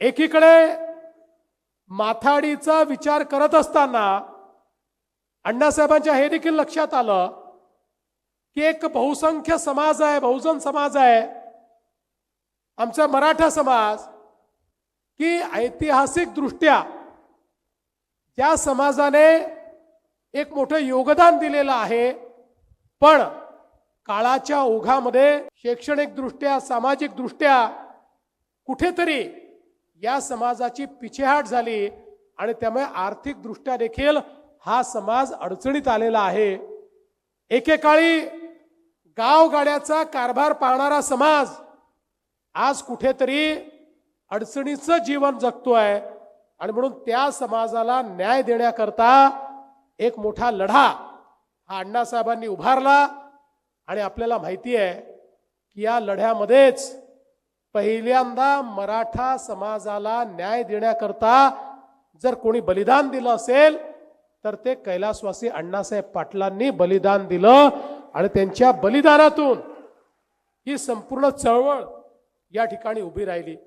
एकीकडे माथाडीचा विचार करत असताना अण्णासाहेबांच्या हे देखील लक्षात आलं की एक बहुसंख्य समाज आहे बहुजन समाज आहे आमचा मराठा समाज की ऐतिहासिक दृष्ट्या ज्या समाजाने एक मोठं योगदान दिलेलं आहे पण काळाच्या ओघामध्ये शैक्षणिकदृष्ट्या सामाजिकदृष्ट्या कुठेतरी या समाजाची पिछेहाट झाली आणि त्यामुळे आर्थिकदृष्ट्या देखील हा समाज अडचणीत आलेला आहे. एकेकाळी गावगाड्याचा कारभार पाहणारा समाज आज कुठेतरी अडचणीचं जीवन जगतोय आणि म्हणून त्या समाजाला न्याय देण्याकरता एक मोठा लढा हा अण्णासाहेबांनी उभारला आणि आपल्याला माहिती आहे की या लढ्यामध्येच पहिल्यांदा मराठा समाजाला न्याय देण्याकरता जर कोणी बलिदान दिलं असेल तर ते कैलासवासी अण्णासाहेब पाटलांनी बलिदान दिलं आणि त्यांच्या बलिदानातून ही संपूर्ण चळवळ या ठिकाणी उभी राहिली.